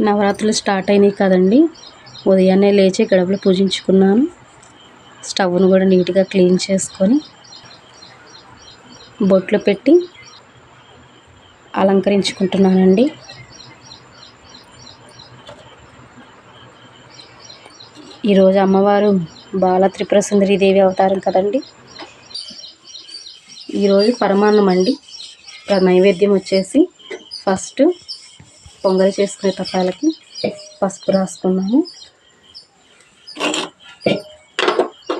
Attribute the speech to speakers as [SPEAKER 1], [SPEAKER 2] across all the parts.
[SPEAKER 1] నవరాత్రులు స్టార్ట్ అయినాయి కదండి. ఉదయాన్నే లేచి గడపలు పూజించుకున్నాను. స్టవ్ను కూడా నీట్గా క్లీన్ చేసుకొని బొట్లు పెట్టి అలంకరించుకుంటున్నానండి. ఈరోజు అమ్మవారు బాల త్రిపుర దేవి అవతారం కదండి. ఈరోజు పరమాన్నం అండి నైవేద్యం వచ్చేసి ఫస్ట్ పొంగల్ చేసుకునే తపాలకి పసుపు రాసుకున్నాము.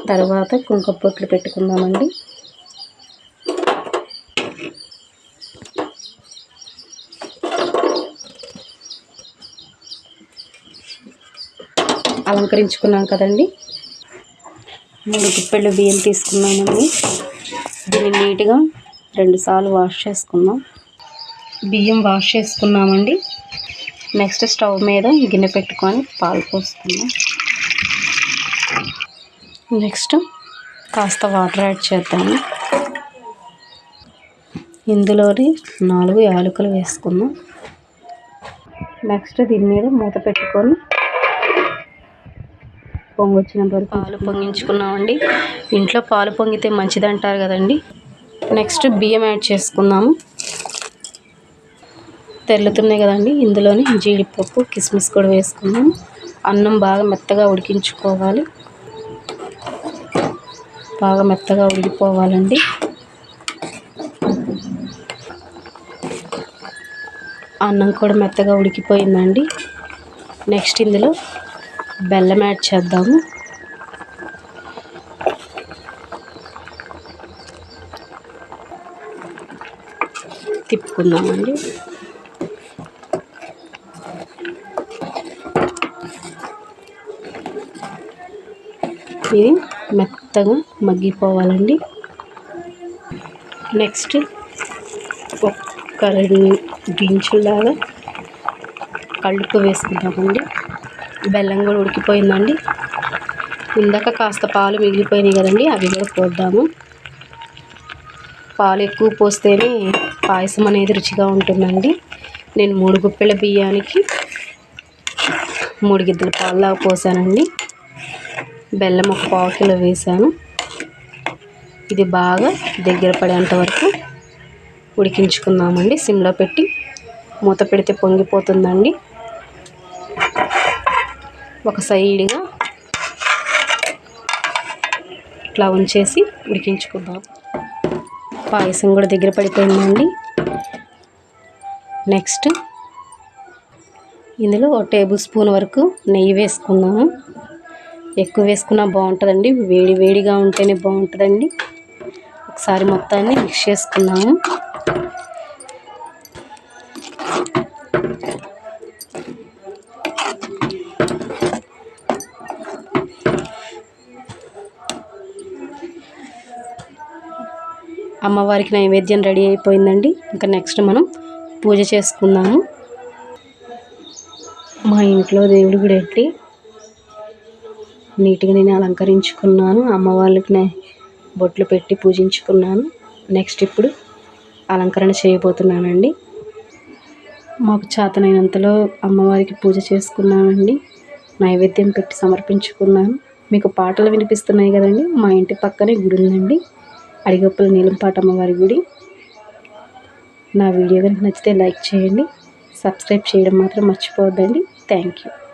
[SPEAKER 1] తర్వాత కుంకుమ పొట్లు పెట్టుకున్నామండి అలంకరించుకున్నాం కదండి. మూడు గుప్పెళ్ళు బియ్యం తీసుకున్నామండి. దీన్ని నీట్గా రెండుసార్లు వాష్ చేసుకున్నాం బియ్యం వాష్ చేసుకున్నామండి. నెక్స్ట్ స్టవ్ మీద గిన్నె పెట్టుకొని పాలు పోస్తున్నాం. నెక్స్ట్ కాస్త వాటర్ యాడ్ చేద్దాము. ఇందులోని నాలుగు యాలకులు వేసుకుందాం. నెక్స్ట్ దీని మీద మూత పెట్టుకొని పొంగొచ్చినంత వరకు పాలు పొంగించుకున్నామండి. ఇంట్లో పాలు పొంగితే మంచిది అంటారు కదండి. నెక్స్ట్ బియ్యం యాడ్ చేసుకుందాము. తెల్లుతున్నాయి కదండి. ఇందులోని జీడిపప్పు కిస్మిస్ కూడా వేసుకుందాం. అన్నం బాగా మెత్తగా ఉడికించుకోవాలి. బాగా మెత్తగా ఉడికిపోవాలండి. అన్నం కూడా మెత్తగా ఉడికిపోయిందండి. నెక్స్ట్ ఇందులో బెల్లం యాడ్ చేద్దాము. తిప్పుకుందామండి. ఇది మెత్తగా మగ్గిపోవాలండి. నెక్స్ట్ ఒక్క రెండు గించులాగా కళ్ళుకు వేసుకుంటామండి బెల్లం కూడా ఉడికిపోయిందండి. ఇందాక కాస్త పాలు మిగిలిపోయినాయి కదండి అవి కూడా పోద్దాము. పాలు ఎక్కువ పోస్తేనే పాయసం అనేది రుచిగా ఉంటుందండి. నేను మూడు గుప్పెల బియ్యానికి మూడు గిద్దల పాలు పోసానండి. బెల్లం ఒక పావు కిలో వేసాను ఇది బాగా దగ్గర పడేంత వరకు ఉడికించుకుందామండి. సిమ్లో పెట్టి మూత పెడితే పొంగిపోతుందండి. ఒక సైడ్గా ఇట్లా ఉంచేసి ఉడికించుకుందాం. పాయసం కూడా దగ్గర పడిపోయిందండి. నెక్స్ట్ ఇందులో ఒక టేబుల్ స్పూన్ వరకు నెయ్యి వేసుకుందాము. ఎక్కువ వేసుకున్నా బాగుంటుందండి. వేడి వేడిగా ఉంటేనే బాగుంటుందండి. ఒకసారి మొత్తాన్ని మిక్స్ చేసుకున్నాము. అమ్మవారికి నైవేద్యం రెడీ అయిపోయిందండి. ఇంకా నెక్స్ట్ మనం పూజ చేసుకుందాము. మా ఇంట్లో దేవుడి గుడి ఎట్టి నీట్గా నేను అలంకరించుకున్నాను. అమ్మవారికి బొట్లు పెట్టి పూజించుకున్నాను. నెక్స్ట్ ఇప్పుడు అలంకరణ చేయబోతున్నానండి. మాకు చేతనైనంతలో అమ్మవారికి పూజ చేసుకున్నానండి నైవేద్యం పెట్టి సమర్పించుకున్నాను. మీకు పాటలు వినిపిస్తున్నాయి కదండి. మా ఇంటి పక్కనే గుడి ఉందండి. అడిగొప్పల నీలంపాట అమ్మవారి గుడి. నా వీడియో కనుక నచ్చితే లైక్ చేయండి. సబ్స్క్రైబ్ చేయడం మాత్రం మర్చిపోవద్దండి. Thank you.